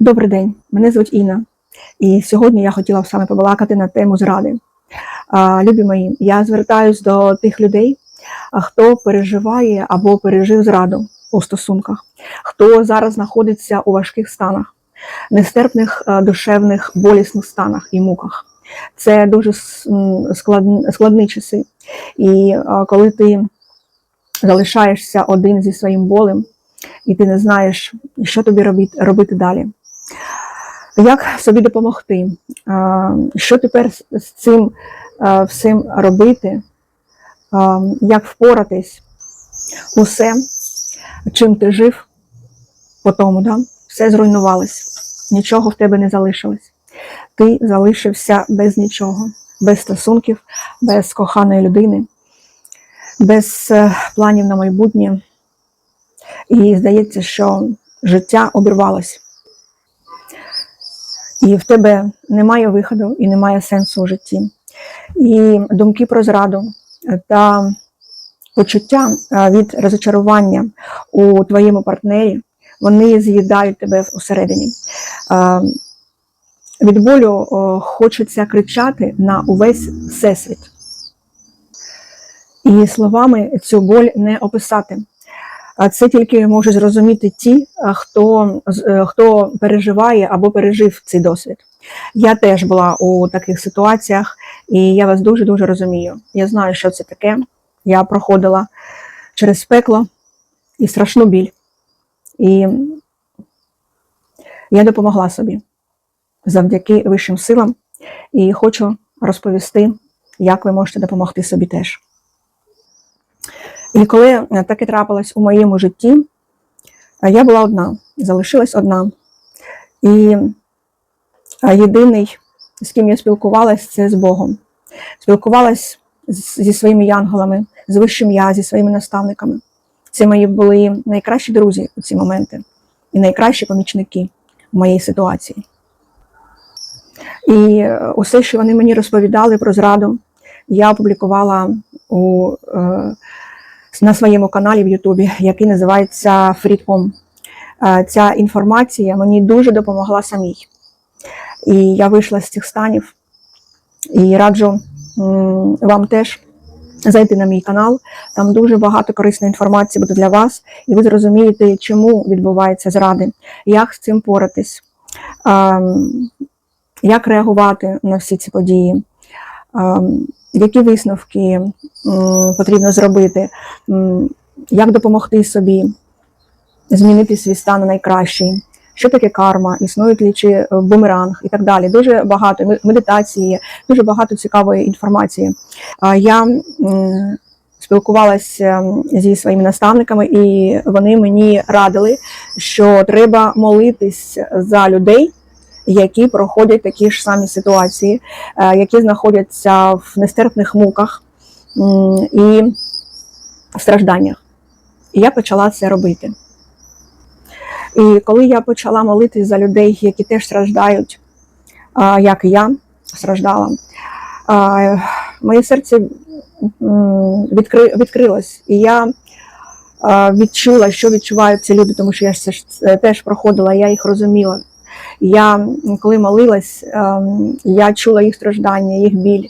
Добрий день, мене звуть Інна, і сьогодні я хотіла б саме побалакати на тему зради. Любі мої, я звертаюсь до тих людей, хто переживає або пережив зраду у стосунках, хто зараз знаходиться у важких станах, нестерпних душевних болісних станах і муках. Це дуже с- м, склад- складні часи. І коли ти залишаєшся один зі своїм болем, і ти не знаєш, що тобі робити, робити далі. Як собі допомогти? Що тепер з- цим всім робити? Як впоратись? Усе, чим ти жив по тому, да? все зруйнувалось, нічого в тебе не залишилось. Ти залишився без нічого, без стосунків, без коханої людини, без е, планів на майбутнє. І здається, що життя обірвалось. І в тебе немає виходу і немає сенсу у житті. І думки про зраду та почуття е, від розочарування у твоєму партнері, вони з'їдають тебе усередині. Е, Від болю хочеться кричати на увесь всесвіт. І словами цю боль не описати. А це тільки можуть зрозуміти ті, хто, е, хто переживає або пережив цей досвід. Я теж була у таких ситуаціях, і я вас дуже дуже розумію. Я знаю, що це таке. Я проходила через пекло і страшну біль. І я допомогла собі завдяки вищим силам, і хочу розповісти, як ви можете допомогти собі теж. І коли е, таке трапилось у моєму житті, е, я була одна, залишилась одна. І е, єдиний, з ким я спілкувалась, це з Богом. Спілкувалась зі своїми янголами, з вищим я, зі своїми наставниками. Це мої були найкращі друзі у ці моменти і найкращі помічники в моїй ситуації. І усе, що вони мені розповідали про зраду, я опублікувала у е, на своєму каналі в Ютубі, який називається Freedom. Е, Ця інформація мені дуже допомогла самій. І я вийшла з цих станів і раджу вам теж зайти на мій канал. Там дуже багато корисної інформації буде для вас, і ви зрозумієте, чому відбуваються зради, як з цим поратись, ем, як реагувати на всі ці події. Які висновки потрібно зробити, як допомогти собі змінити свій стан на найкращий, що таке карма, існують ли чи е, бумеранг і так далі. Дуже багато медитації, дуже багато цікавої інформації. Я спілкувалася зі своїми наставниками, і вони мені радили, що треба молитись за людей. Які проходять такі ж самі ситуації, е, які знаходяться в нестерпних муках і стражданнях. І я почала це робити. І коли я почала молитись за людей, які теж страждають, як я страждала, моє серце відкри, відкрилось, і я відчула, що відчувають ці люди, тому що я теж проходила, я їх розуміла. Я коли молилась, ем, я чула їх страждання, їх біль.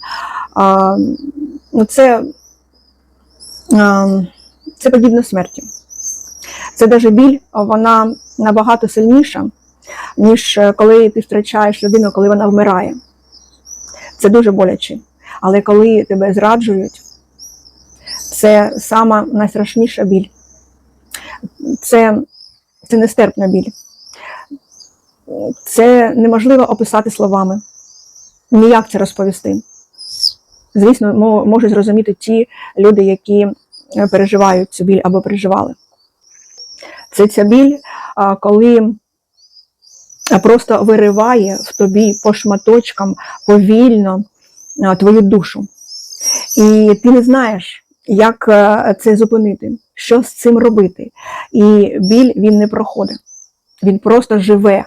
Ну, це, ем, це подібно смерті. Це навіть біль, вона набагато сильніша, ніж е, коли ти втрачаєш людину, коли вона вмирає. Це дуже боляче. Але коли тебе зраджують, це сама найстрашніша біль. Це, це нестерпна біль. Це неможливо описати словами. Ніяк це розповісти. Звісно, можуть зрозуміти ті люди, які е, переживають цю біль або переживали. Це ця біль, коли просто вириває в тобі по шматочкам повільно твою душу. І ти не знаєш, як е, це зупинити, що з цим робити. І біль він не проходить. Він просто живе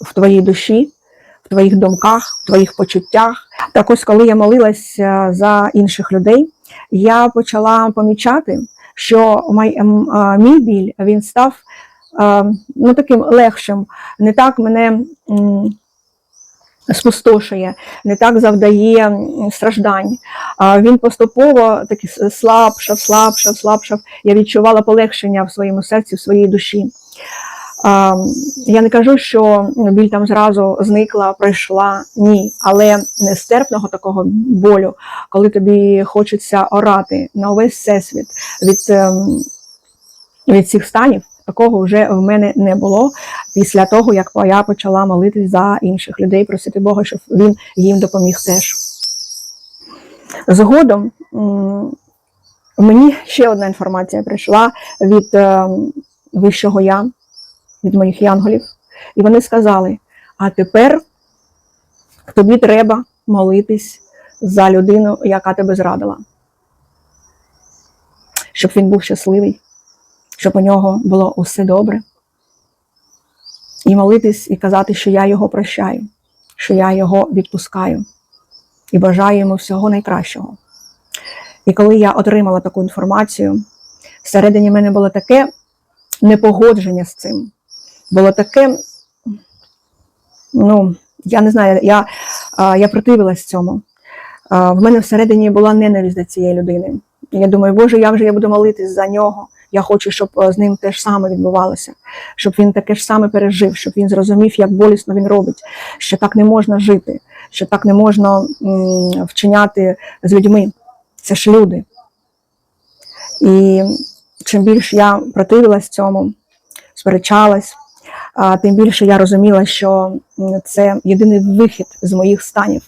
в твоїй душі, в твоїх думках, в твоїх почуттях. Так ось, коли я молилася за інших людей, я почала помічати, що а, мій біль він став ну, таким легшим, не так мене спустошує, не так завдає страждань. Він поступово таки слабшав, слабшав, слабшав. Я відчувала полегшення в своєму серці, в своїй душі. Я не кажу, що біль там зразу зникла, пройшла. Ні, але нестерпного такого болю, коли тобі хочеться орати на увесь всесвіт від, ем, від цих станів, такого вже в мене не було після того, як я почала молитись за інших людей, просити Бога, щоб він їм допоміг теж. Згодом мені ще одна інформація прийшла від ем, вищого я, від моїх янголів, і вони сказали: а тепер тобі треба молитись за людину, яка тебе зрадила. Щоб він був щасливий, щоб у нього було усе добре. І молитись і казати, що я його прощаю, що я його відпускаю і бажаю йому всього найкращого. І коли я отримала таку інформацію, всередині мене було таке непогодження з цим. Було таке, ну, я не знаю, я, я противилась цьому. В мене всередині була ненависть до цієї людини. І Я думаю, Боже, як же я буду молитись за нього? Я хочу, щоб е, з ним те ж саме відбувалося, щоб він таке ж саме пережив, щоб він зрозумів, як болісно він робить, що так не можна жити, що так не можна вчиняти з людьми. Це ж люди. І чим більше я противилась цьому, сперечалась, а, тим більше я розуміла, що це єдиний вихід з моїх станів,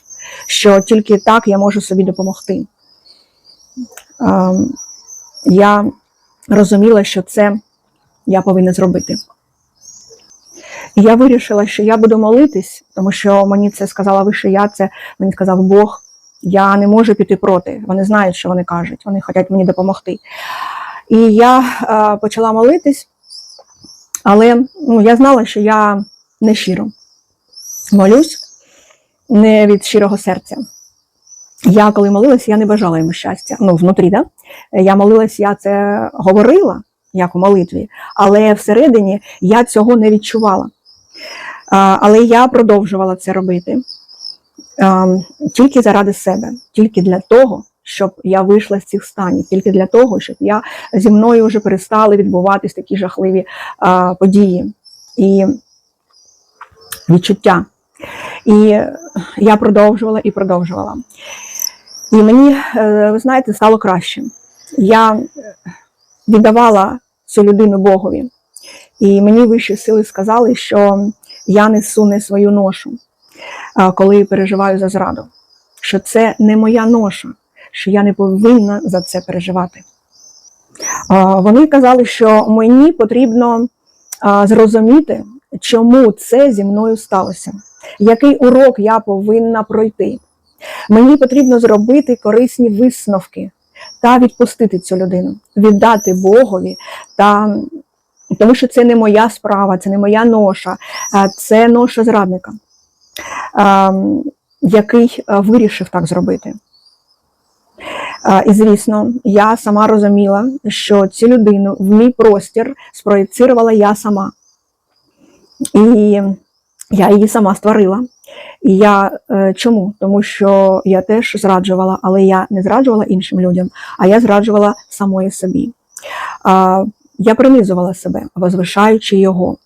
що тільки так я можу собі допомогти. Я розуміла, що це я повинна зробити. І я вирішила, що я буду молитись, тому що мені це сказала вище я, це мені сказав Бог. Я не можу піти проти. Вони знають, що вони кажуть, вони хочуть мені допомогти. І я почала молитись, але ну, я знала, що я не щиро молюсь, не від щирого серця. Я коли молилась, я не бажала йому щастя. Ну, внутрі, да? Я молилась, я це говорила, як у молитві, але всередині я цього не відчувала. А, Але я продовжувала це робити а, тільки заради себе, тільки для того, щоб я вийшла з цих станів, тільки для того, щоб я зі мною вже перестали відбуватись такі жахливі а, події і відчуття. І я продовжувала і продовжувала. І мені, е, ви знаєте, стало краще. Я віддавала цю людину Богові. І мені вищі сили сказали, що я несу не свою ношу, коли переживаю за зраду. Що це не моя ноша, що я не повинна за це переживати. Вони казали, що мені потрібно зрозуміти, чому це зі мною сталося, який урок я повинна пройти. Мені потрібно зробити корисні висновки та відпустити цю людину, віддати Богові та тому що це не моя справа, це не моя ноша, це ноша зрадника, який вирішив так зробити. І звісно, я сама розуміла, що цю людину в мій простір спроєцирувала я сама. І я її сама створила. І я е, чому? Тому що я теж зраджувала, але я не зраджувала іншим людям, а я зраджувала самої собі. Я принизувала себе, возвишаючи його.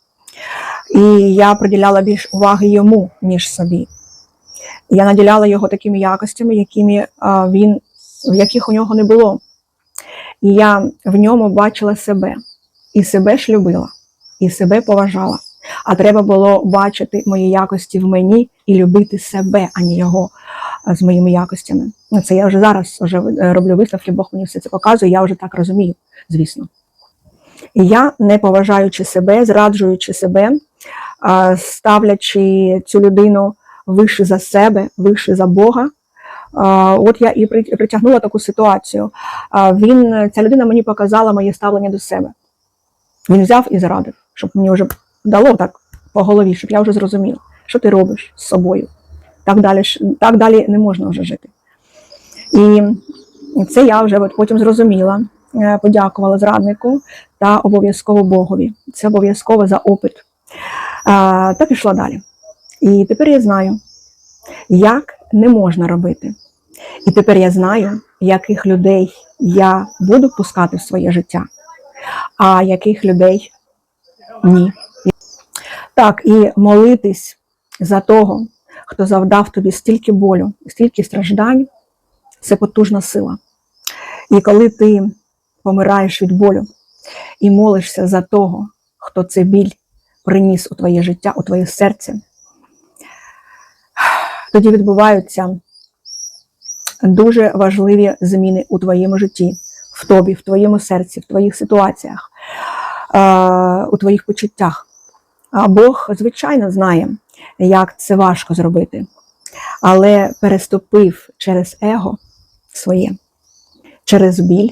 І я приділяла більш уваги йому, ніж собі. Я наділяла його такими якостями, якими він, яких у нього не було. І я в ньому бачила себе, і себе ж любила, і себе поважала. А треба було бачити мої якості в мені і любити себе, а не його з моїми якостями. Ну, це я вже зараз вже е, роблю висновки, Бог мені все це показує, я вже так розумію, звісно. І я, не поважаючи себе, зраджуючи себе, ставлячи цю людину вище за себе, вище за Бога. От я і притягнула таку ситуацію. Він, ця людина мені показала моє ставлення до себе. Він взяв і зрадив, щоб мені вже дало так по голові, щоб я вже зрозуміла, що ти робиш з собою. Так далі, так далі не можна вже жити. І це я вже от потім зрозуміла. е, подякувала зраднику та обов'язково Богові. Це обов'язково за опит. Та пішла далі. І тепер я знаю, як не можна робити. І тепер я знаю, яких людей я буду пускати в своє життя, а яких людей ні. Так, і молитись за того, хто завдав тобі стільки болю, стільки страждань, це потужна сила. І коли ти помираєш від болю і молишся за того, хто це біль приніс у твоє життя, у твоє серце, тоді відбуваються дуже важливі зміни у твоєму житті, в тобі, в твоєму серці, в твоїх ситуаціях, у твоїх почуттях. Бог, звичайно, знає, як це важко зробити, але переступив через его своє, через біль,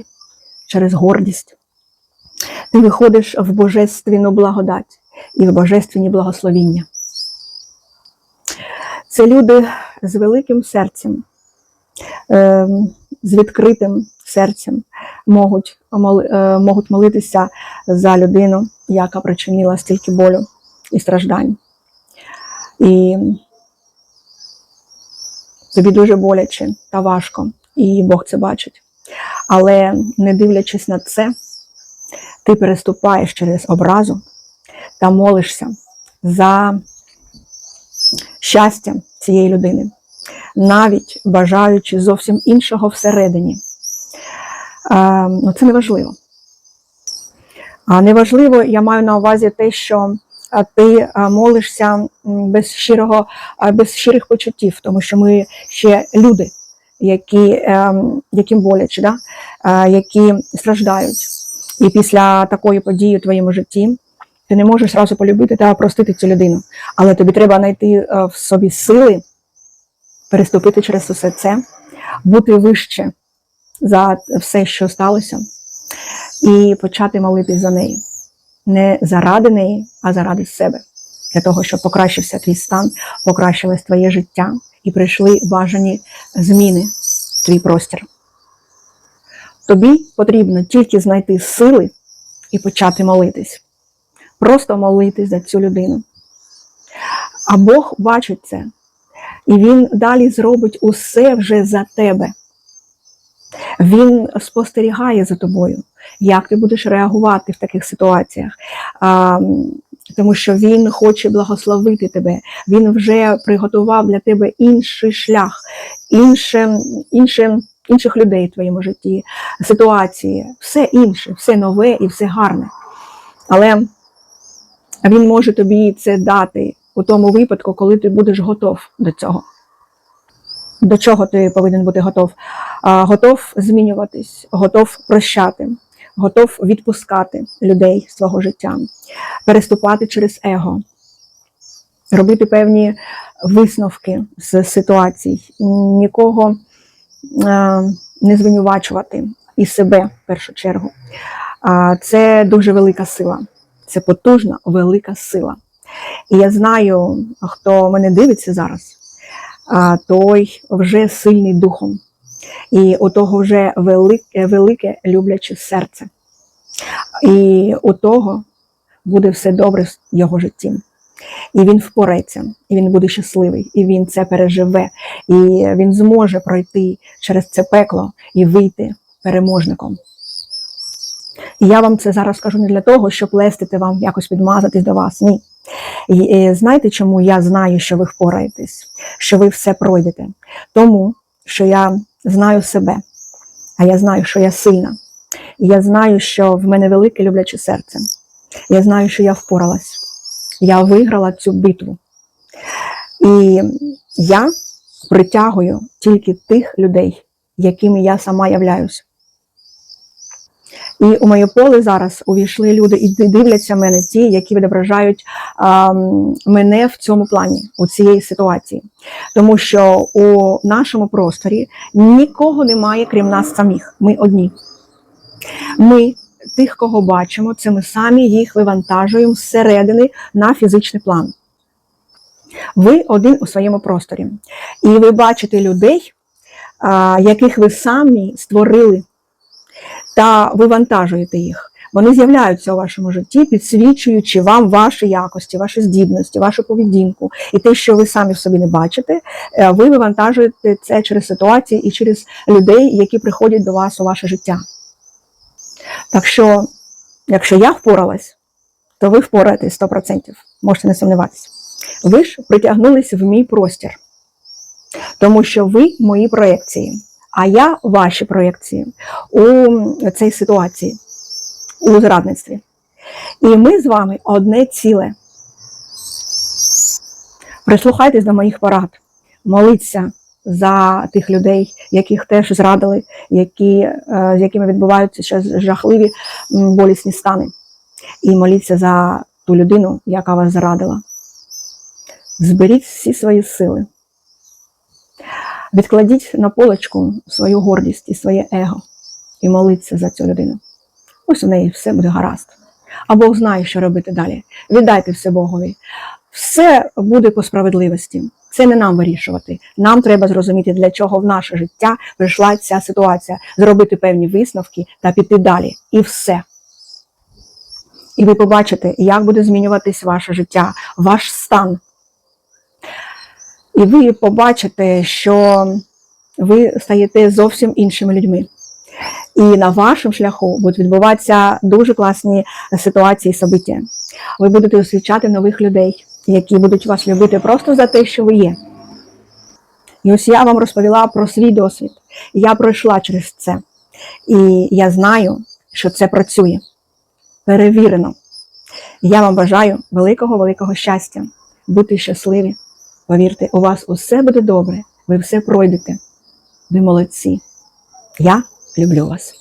через гордість. Ти виходиш в божественну благодать і в божественні благословіння. Це люди з великим серцем, ем, з відкритим серцем можуть, е, можуть молитися за людину, яка причинила стільки болю і страждань. І тобі дуже боляче та важко, і Бог це бачить. Але не дивлячись на це, ти переступаєш через образу та молишся за щастя цієї людини, навіть бажаючи зовсім іншого всередині. Е, ну, це неважливо. Неважливо, я маю на увазі те, що ти молишся без щирого, без щирих почуттів, тому що ми ще люди, які, ем, яким боляче, да? е, які страждають. І після такої події у твоєму житті ти не можеш зразу полюбити та простити цю людину. Але тобі треба знайти е, в собі сили переступити через усе це, бути вище за все, що сталося, і почати молитись за неї. Не заради неї, а заради себе. Для того, щоб покращився твій стан, покращилось твоє життя і прийшли бажані зміни в твій простір. Тобі потрібно тільки знайти сили і почати молитись. Просто молитись за цю людину. А Бог бачить це, і Він далі зробить усе вже за тебе. Він спостерігає за тобою, як ти будеш реагувати в таких ситуаціях. А, тому що він хоче благословити тебе. Він вже приготував для тебе інший шлях, інше, інше, інших людей в твоєму житті, ситуації, все інше, все нове і все гарне. Але він може тобі це дати у тому випадку, коли ти будеш готов до цього. До чого ти повинен бути готов? Готов змінюватись, готов прощати, готов відпускати людей з свого життя, переступати через его, робити певні висновки з ситуацій, нікого не звинувачувати і себе в першу чергу. Це дуже велика сила, це потужна, велика сила. І я знаю, хто мене дивиться зараз, той вже сильний духом. І у того вже велике, велике любляче серце. І у того буде все добре в його житті. І він впорається, і він буде щасливий, і він це переживе, і він зможе пройти через це пекло і вийти переможником. І я вам це зараз кажу не для того, щоб лестити вам якось відмазатись до вас. Ні. І, і знаєте, чому я знаю, що ви впораєтесь, що ви все пройдете? Тому що я знаю себе, а я знаю, що я сильна. І я знаю, що в мене велике любляче серце. Я знаю, що я впоралась. Я виграла цю битву. І я притягую тільки тих людей, якими я сама являюсь. І у моє поле зараз увійшли люди і дивляться мене, ті, які відображають а, мене в цьому плані, у цієї ситуації. Тому що у нашому просторі нікого немає, крім нас самих. Ми одні. Ми, тих, кого бачимо, це ми самі їх вивантажуємо зсередини на фізичний план. Ви один у своєму просторі. І ви бачите людей, а, яких ви самі створили та вивантажуєте їх. Вони з'являються у вашому житті, підсвічуючи вам ваші якості, ваші здібності, вашу поведінку і те, що ви самі в собі не бачите, е, ви вивантажуєте це через ситуації і через людей, які приходять до вас у ваше життя. Так що, якщо я впоралась, то ви впораєтесь 100%, можете не сумніватися. Ви ж притягнулись в мій простір, тому що ви мої проєкції, а я ваші проєкції у цій ситуації, у зрадництві. І ми з вами одне ціле. Прислухайтесь до моїх порад, моліться за тих людей, яких теж зрадили, які, е, з якими відбуваються ще жахливі болісні стани. І моліться за ту людину, яка вас зрадила. Зберіть всі свої сили. Відкладіть на полочку свою гордість і своє его і моліться за цю людину. Ось у неї все буде гаразд. А Бог знає, що робити далі. Віддайте все Богові. Все буде по справедливості. Це не нам вирішувати. Нам треба зрозуміти, для чого в наше життя прийшла ця ситуація, зробити певні висновки та піти далі. І все. І ви побачите, як буде змінюватись ваше життя, ваш стан. І ви побачите, що ви стаєте зовсім іншими людьми. І на вашому шляху будуть відбуватися дуже класні ситуації і собиття. Ви будете зустрічати нових людей, які будуть вас любити просто за те, що ви є. І ось я вам розповіла про свій досвід. Я пройшла через це. І я знаю, що це працює. Перевірено. Я вам бажаю великого, великого щастя, бути щасливі. Повірте, у вас усе буде добре, ви все пройдете. Ви молодці. Я люблю вас.